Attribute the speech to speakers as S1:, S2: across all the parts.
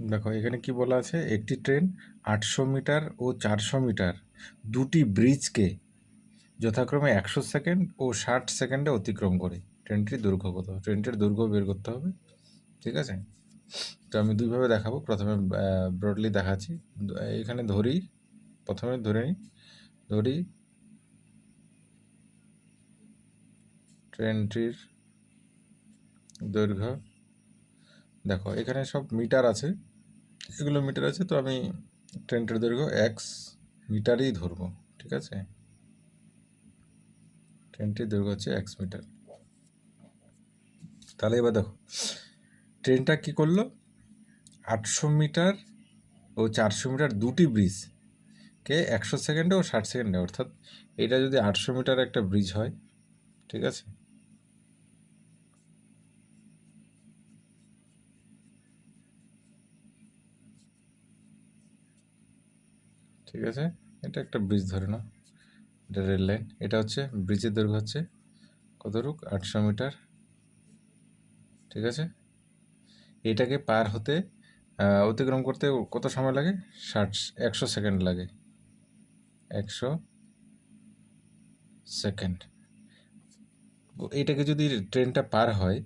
S1: দেখো, এখানে কি বলা আছে? একটি ট্রেন আটশো মিটার ও চারশো মিটার দুটি ব্রিজকে যথাক্রমে একশো সেকেন্ড ও ষাট সেকেন্ডে অতিক্রম করে। ট্রেনটির দৈর্ঘ্য কত ট্রেনটির দৈর্ঘ্য বের করতে হবে, ঠিক আছে? তো আমি দুইভাবে দেখাবো। প্রথমে ব্রডলি দেখাচ্ছি। এখানে ধরি, প্রথমে ধরে নিই। ধরি, ট্রেনটির দৈর্ঘ্য, দেখো, এখানে সব মিটার আছে। এগুলো মিটার আছে, তো আমি ট্রেনটার দৈর্ঘ্য এক্স মিটারই ধরবো, ঠিক আছে? ট্রেনটির দৈর্ঘ্য হচ্ছে এক্স মিটার। তাহলে এবার দেখো, ট্রেনটা কি করল? আটশো মিটার ও চারশো মিটার দুটি ব্রিজ কে একশো সেকেন্ডে ও ষাট সেকেন্ডে অর্থাৎ এটা যদি আটশো মিটার একটা ব্রিজ হয়, ঠিক আছে? ঠিক আছে? এটা একটা ব্রিজ ধরে নাও। এটা রেল লাইন এটা হচ্ছে ব্রিজের দৈর্ঘ্য হচ্ছে কতটুক আটশো মিটার। ঠিক আছে? এটাকে পার হতে অতিক্রম করতে কত সময় লাগে? ষাট, একশো সেকেন্ড লাগে। একশো সেকেন্ড। এইটাকে যদি ট্রেনটা পার হয়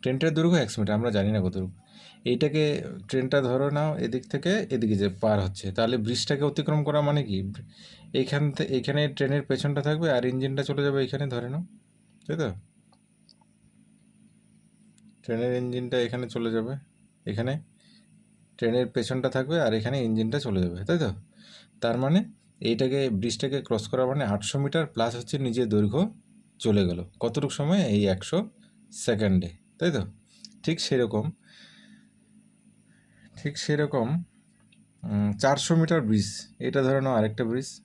S1: ট্রেনটার দৈর্ঘ্য একশো মিটার, আমরা জানি না কতটুকু এইটাকে ট্রেনটা ধরো নাও, এদিক থেকে এদিকে যে পার হচ্ছে। তাহলে ব্রিজটাকে অতিক্রম করা মানে কি? এইখান থেকে এখানে ট্রেনের পেছনটা থাকবে আর ইঞ্জিনটা চলে যাবে এখানে ধরে নাও, তাই তো? ট্রেনের ইঞ্জিনটা এখানে চলে যাবে, এখানে ট্রেনের পেছনটা থাকবে আর এখানে ইঞ্জিনটা চলে যাবে, তাই তো? তার মানে এইটাকে, ব্রিজটাকে ক্রস করা মানে আটশো মিটার প্লাস হচ্ছে নিজের দৈর্ঘ্য চলে গেল। কতটুকু সময়? এই একশো সেকেন্ডে, তাই তো? ঠিক সেরকম। ঠিক সেরকম চারশো মিটার ব্রিজ, এটা ধরে নাও আরেকটা ব্রিজ,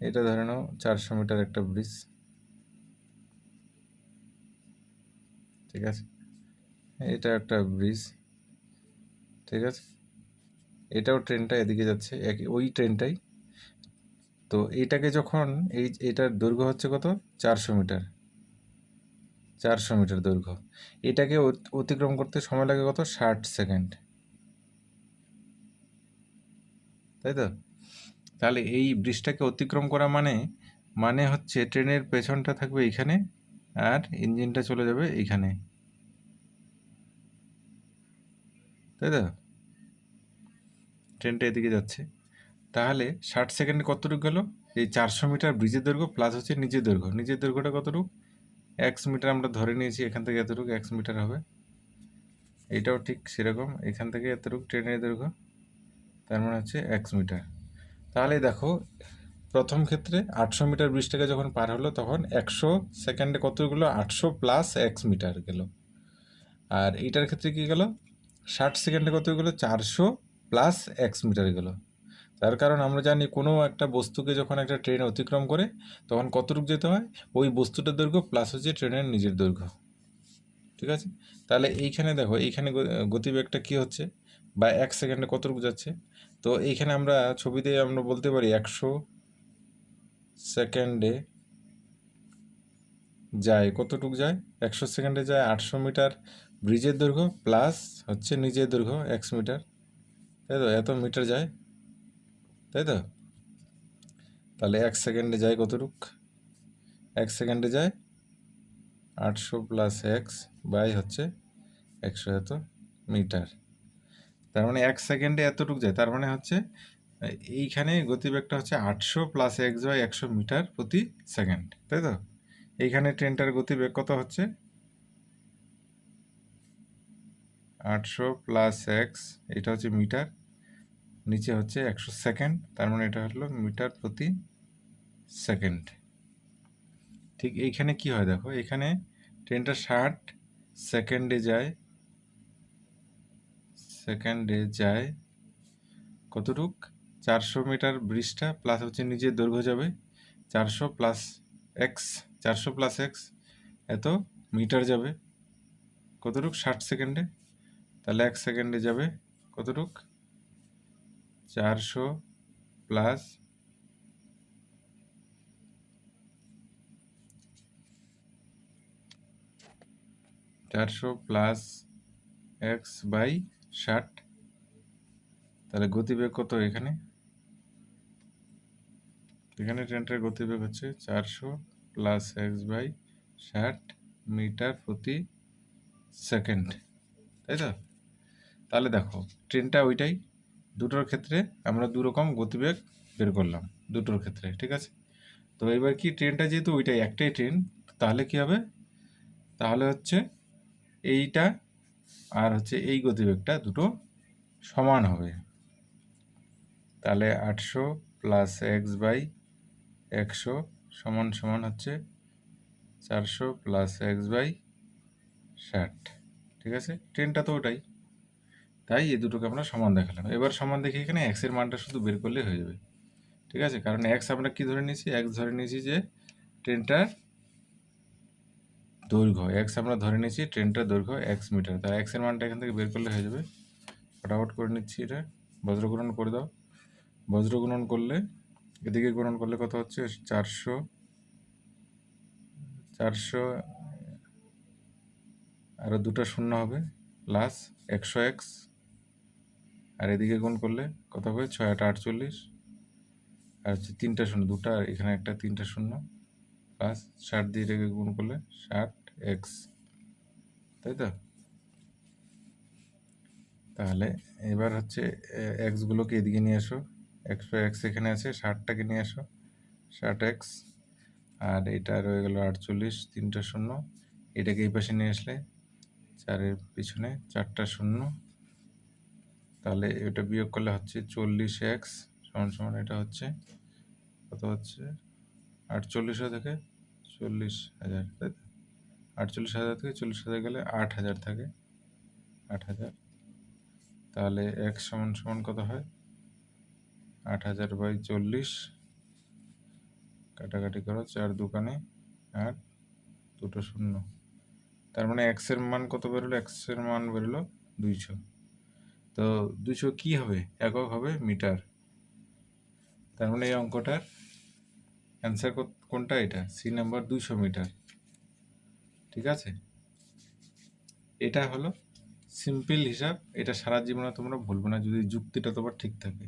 S1: এটা ধরে নাও চারশো মিটার একটা ব্রিজ। ঠিক আছে? এটা একটা ব্রিজ। ঠিক আছে? এটাও ট্রেনটা এদিকে যাচ্ছে, এক, ওই ট্রেনটাই। তো এটাকে যখন এই, এটার দৈর্ঘ্য হচ্ছে কত? চারশো মিটার। চারশো মিটার দৈর্ঘ্য। এটাকে অত- অতিক্রম করতে সময় লাগে কত? ষাট সেকেন্ড। তাই তো? তাহলে এই ব্রিজটাকে অতিক্রম করা মানে মানে হচ্ছে ট্রেনের পেছনটা থাকবে এইখানে আর ইঞ্জিনটা চলে যাবে এইখানে। তাই তো? ট্রেনটা এদিকে যাচ্ছে। তাহলে ষাট সেকেন্ডে কতটুকু গেল? এই চারশো মিটার ব্রিজের দৈর্ঘ্য প্লাস হচ্ছে নিজের দৈর্ঘ্য। নিজের দৈর্ঘ্যটা কতটুকু? এক্স মিটার আমরা ধরে নিয়েছি, এখান থেকে এতটুকু এক্স মিটার হবে। এটাও ঠিক সেরকম। এখান থেকে এতটুকু ট্রেনের দৈর্ঘ্য। তার মানে হচ্ছে এক্স মিটার। তাহলে দেখো, প্রথম ক্ষেত্রে আটশো মিটার ব্রিজটাকে যখন পার হলো, তখন একশো সেকেন্ডে কতটুকু গেলো আটশো প্লাস এক্স মিটার গেল। আর এইটার ক্ষেত্রে কি গেল? ষাট সেকেন্ডে কত গেলো চারশো প্লাস এক্স মিটার গেল। তার কারণ আমরা জানি কোনো একটা বস্তুকে যখন একটা ট্রেন অতিক্রম করে, তখন কতটুকু যেতে হয়? ওই বস্তুটার দৈর্ঘ্য প্লাস হচ্ছে ট্রেনের নিজের দৈর্ঘ্য। ঠিক আছে? তাহলে এইখানে দেখো, এইখানে গতিবেগটা কি হচ্ছে? বা এক সেকেন্ডে কতটুকু যাচ্ছে? তো এইখানে আমরা ছবিতে আমরা বলতে পারি একশো সেকেন্ডে যায়। কতটুকু যায়? একশো সেকেন্ডে যায় আটশো মিটার ব্রিজের দৈর্ঘ্য প্লাস হচ্ছে নিজের দৈর্ঘ্য এক্স মিটার। তাই তো? এত মিটার যায়? তাই তো? তাহলে এক সেকেন্ডে যায় কতটুক? এক সেকেন্ডে যায় আটশো প্লাস এক্স বাই হচ্ছে একশো এত মিটার। তার মানে এক সেকেন্ডে এতটুক যায়। তার মানে হচ্ছে এইখানে গতিবেগটা হচ্ছে আটশো প্লাস এক্স বাই একশো মিটার প্রতি সেকেন্ড, তাই তো? এইখানে ট্রেনটার গতিবেগ কত হচ্ছে? আটশো প্লাস এক্স এটা হচ্ছে মিটার, নিচে হচ্ছে একশো সেকেন্ড, তার মানে এটা হলো মিটার প্রতি সেকেন্ড। ঠিক এইখানে কি হয় দেখো এখানে ট্রেনটা ষাট সেকেন্ডে যায় সেকেন্ডে যায় কতটুক? চারশো মিটার ব্রিজটা প্লাস হচ্ছে নিজের দৈর্ঘ্য যাবে। চারশো প্লাস এক্স চারশো প্লাস এক্স এত মিটার যাবে। কতটুক? ষাট সেকেন্ডে। তাহলে এক সেকেন্ডে যাবে কতটুক? চারশো প্লাস চারশো প্লাস এক্স বাই ষাট। তাহলে গতিবেগ কত এখানে? এখানে ট্রেনটার গতিবেগ হচ্ছে চারশো প্লাস এক্স বাই ষাট মিটার প্রতি সেকেন্ড তাই তো? তাহলে দেখো, ট্রেনটা ওইটাই। দুটোর ক্ষেত্রে আমরা দু রকম গতিবেগ বের করলাম, দুটোর ক্ষেত্রে, ঠিক আছে? তো এবার কি, ট্রেনটা যেহেতু ওইটাই, একটাই ট্রেন, তাহলে কি হবে? তাহলে হচ্ছে এইটা আর হচ্ছে এই গতিবেগটা দুটো সমান হবে। তাহলে আটশো প্লাস এক্স বাই একশো সমান সমান হচ্ছে চারশো প্লাস এক্স বাই ষাট। ঠিক আছে? ট্রেনটা তো ওটাই। তাই এই দুটোকে আমরা সমান দেখালাম। এবার সমান দেখে এখানে এক্সের মানটা শুধু বের করলেই হয়ে যাবে। ঠিক আছে? কারণ এক্স আমরা কি ধরে নিয়েছি? এক্স ধরে নিয়েছি যে ট্রেনটার দৈর্ঘ্য এক্স আমরা ধরে নিয়েছি ট্রেনটার দৈর্ঘ্য এক্স মিটার। তার এক্সের মানটা এখান থেকে বের করলে হয়ে যাবে। ফটাফট করে নিচ্ছি এটা। বজ্রগুণন করে দাও। বজ্রগুণন করলে, এদিকে গুণন করলে কত হচ্ছে? চারশো চারশো আরও দুটো শূন্য হবে। প্লাস একশো এক্স আর এদিকে গুণ করলে কত হবে? ছয় আট আটচল্লিশ। আর হচ্ছে তিনটা শূন্য, দুটা আর এখানে একটা তিনটা শূন্য। প্লাস ষাট দিয়ে এটাকে গুণ করলে ষাট এক্স তাই তো? তাহলে এবার হচ্ছে এক্সগুলোকে এদিকে নিয়ে আসো। একশো এক্স এখানে আছে ষাটটাকে নিয়ে আসো। ষাট এক্স আর এটা রয়ে গেল আটচল্লিশ, তিনটা শূন্য। এটাকে এই পাশে নিয়ে আসলে চারের পিছনে চারটা শূন্য। তাহলে এটা বিয়োগ করলে হচ্ছে চল্লিশ এক্স সমান সমান এটা হচ্ছে, কত হচ্ছে? আটচল্লিশ থেকে চল্লিশ হাজার, তাই তো? আটচল্লিশ হাজার থেকে চল্লিশ হাজার গেলে আট হাজার থাকে। আট হাজার। তাহলে এক সমান সমান কত হয়? আট হাজার বাই চল্লিশ। কাটাকাটি করো, চার দোকানে আর দুটো শূন্য। তার মানে এক্সের মান কত বেরোলো? এক্সের মান বেরোলো দুইশো। তো দুইশো কী হবে? একক হবে মিটার। তার মানে এই অঙ্কটার অ্যান্সার কোনটা এটা? সি নাম্বার দুইশো মিটার। ঠিক আছে? এটা হলো সিম্পল হিসাব। এটা সারা জীবনে তোমরা ভুলবে না যদি যুক্তিটা তোমার ঠিক থাকে।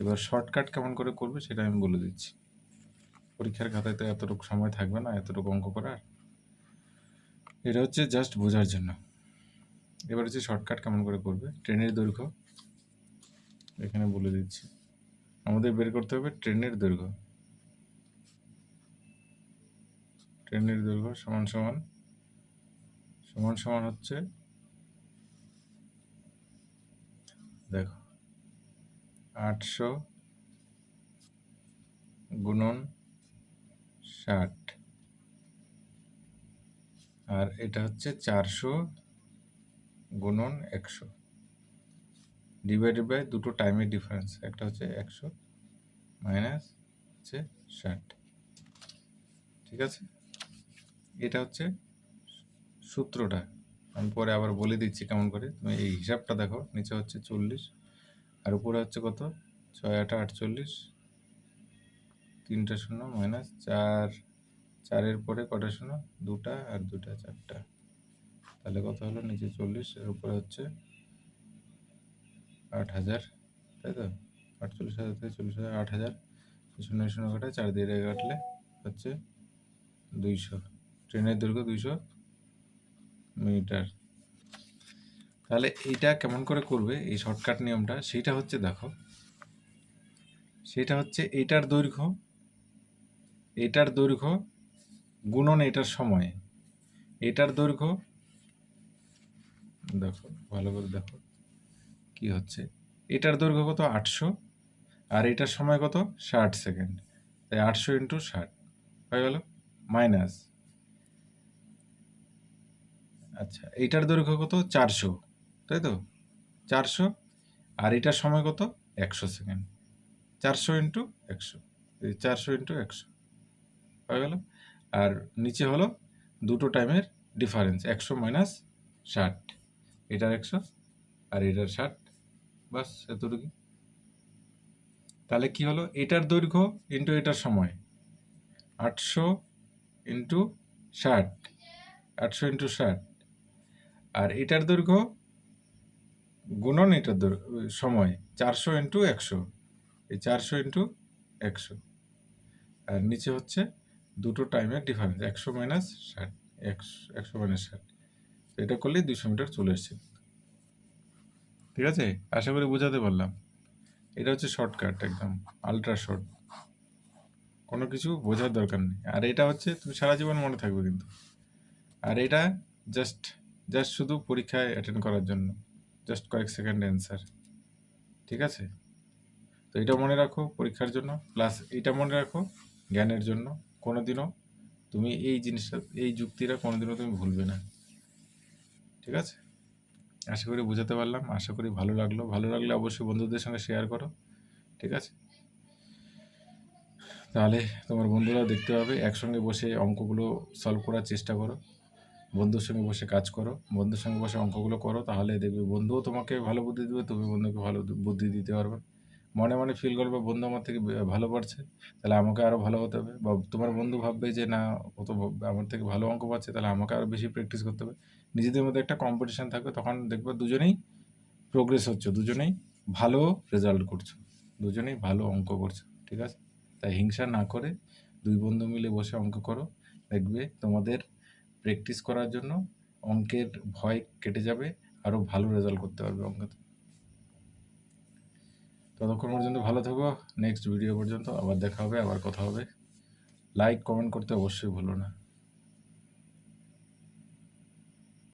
S1: এবার শর্টকাট কেমন করে করবে সেটা আমি বলে দিচ্ছি। পরীক্ষার খাতায় তো এতটুকু সময় থাকবে না, এতটুকু অঙ্ক করার। এটা হচ্ছে জাস্ট বোঝার জন্য। এবার হচ্ছে শর্টকাট কেমন করে করবে? ট্রেনের দৈর্ঘ্য। এখানে বলে দিচ্ছি। আমাদের বের করতে হবে ট্রেনের দৈর্ঘ্য। ট্রেনের দৈর্ঘ্য সমান সমান সমান সমান হচ্ছে, দেখো, আটশো গুণন ষাট, আর এটা হচ্ছে চারশো গুণন একশো ডিভাইডেড বাই দুটো টাইমের ডিফারেন্স একটা হচ্ছে একশো মাইনাস হচ্ছে ষাট, ঠিক আছে? এটা হচ্ছে সূত্রটা। আমি পরে আবার বলে দিচ্ছি কেমন করে। তুমি এই হিসাবটা দেখো, নিচে হচ্ছে চল্লিশ, আর উপরে হচ্ছে কত? ছয় আটা, আটচল্লিশ, তিনটা শূন্য মাইনাস চার, চারের পরে কটা শূন্য? দুটা আর দুটা চারটা। তাহলে কত হলো? নিচে চল্লিশ, এর উপরে হচ্ছে আট হাজার, তাই তো? আটচল্লিশ হাজার থেকে চল্লিশ হাজার, আট হাজার। শূন্য শূন্য কাটা চার দিয়ে কাটলে হচ্ছে দুইশো। ট্রেনের দৈর্ঘ্য দুইশো মিটার। তাহলে এইটা কেমন করে করবে, এই শর্টকাট নিয়মটা, সেটা হচ্ছে দেখো, সেটা হচ্ছে এটার দৈর্ঘ্য এটার দৈর্ঘ্য গুণন এটার সময়। এটার দৈর্ঘ্য, দেখো, ভালো করে দেখো কি হচ্ছে। এটার দৈর্ঘ্য কত? আটশো, আর এটার সময় কত? ষাট সেকেন্ড। তাই আটশো ইন্টু ষাট হয়ে গেল? মাইনাস। আচ্ছা এইটার দৈর্ঘ্য কত? চারশো, তাই তো? চারশো, আর এটার সময় কত? একশো সেকেন্ড। চারশো ইন্টু একশো চারশো ইন্টু একশো। হয়ে গেল? আর নিচে হলো দুটো টাইমের ডিফারেন্স, একশো মাইনাস ষাট। এটার একশো, আর এটার ষাট। বাস, এতটুকু। তাহলে কি হলো? এটার দৈর্ঘ্য ইন্টু এটার সময়। আটশো ইন্টু ষাট। আটশো ইন্টু ষাট। আর এটার দৈর্ঘ্য গুণন এটার সময় চারশো ইন্টু একশো। এই চারশো ইন্টু একশো। আর নিচে হচ্ছে দুটো টাইমের ডিফারেন্স একশো মাইনাস ষাট, একশো একশো মাইনাস ষাট। এটা করলেই দুশো মিটার চলে এসছে। ঠিক আছে? আশা করি বোঝাতে পারলাম। এটা হচ্ছে শর্টকাট একদম আলট্রা শর্ট কোনো কিছু বোঝার দরকার নেই। আর এটা হচ্ছে, তুমি সারা জীবন মনে থাকবে কিন্তু। আর এটা জাস্ট জাস্ট শুধু পরীক্ষায় অ্যাটেন্ড করার জন্য। জাস্ট কয়েক সেকেন্ড অ্যান্সার ঠিক আছে? তো এটা মনে রাখো পরীক্ষার জন্য। প্লাস এটা মনে রাখো জ্ঞানের জন্য। কোনো দিনও তুমি এই জিনিসটা, এই যুক্তিটা কোনোদিনও তুমি ভুলবে না। ঠিক আছে? আশা করি বোঝাতে পারলাম। আশা করি ভালো লাগল। ভালো লাগলে অবশ্যই বন্ধুদের সঙ্গে শেয়ার করো। ঠিক আছে? তাহলে তোমার বন্ধুরা দেখতে পাবে। একসঙ্গে বসে অঙ্কগুলো সলভ করার চেষ্টা করো। বন্ধুর সঙ্গে বসে কাজ করো, বন্ধুর সঙ্গে বসে অঙ্কগুলো করো, তাহলে দেখবে বন্ধুও তোমাকে ভালো বুদ্ধি দেবে, তুমি বন্ধুকে ভালো বুদ্ধি দিতে পারবে। মনে মনে ফিল করবে, বন্ধু আমার থেকে ভালো পারছে, তাহলে আমাকে আরও ভালো হতে হবে। বা তোমার বন্ধু ভাববে যে না, ও তো আমার থেকে ভালো অঙ্ক পাচ্ছে, তাহলে আমাকে আরও বেশি প্র্যাকটিস করতে হবে। নিজেদের মধ্যে একটা কম্পিটিশান থাকবে, তখন দেখবে দুজনেই প্রোগ্রেস হচ্ছে, দুজনেই ভালো রেজাল্ট করছ, দুজনেই ভালো অঙ্ক করছ, ঠিক আছে? তাই হিংসা না করে দুই বন্ধু মিলে বসে অঙ্ক করো, দেখবে তোমাদের প্র্যাকটিস করার জন্য অঙ্কের ভয় কেটে যাবে, আরও ভালো রেজাল্ট করতে পারবে অঙ্কতে। ততক্ষণ পর্যন্ত ভালো থাকো নেক্সট ভিডিও পর্যন্ত আবার দেখা হবে, আবার কথা হবে। লাইক কমেন্ট করতে অবশ্যই ভুলো না।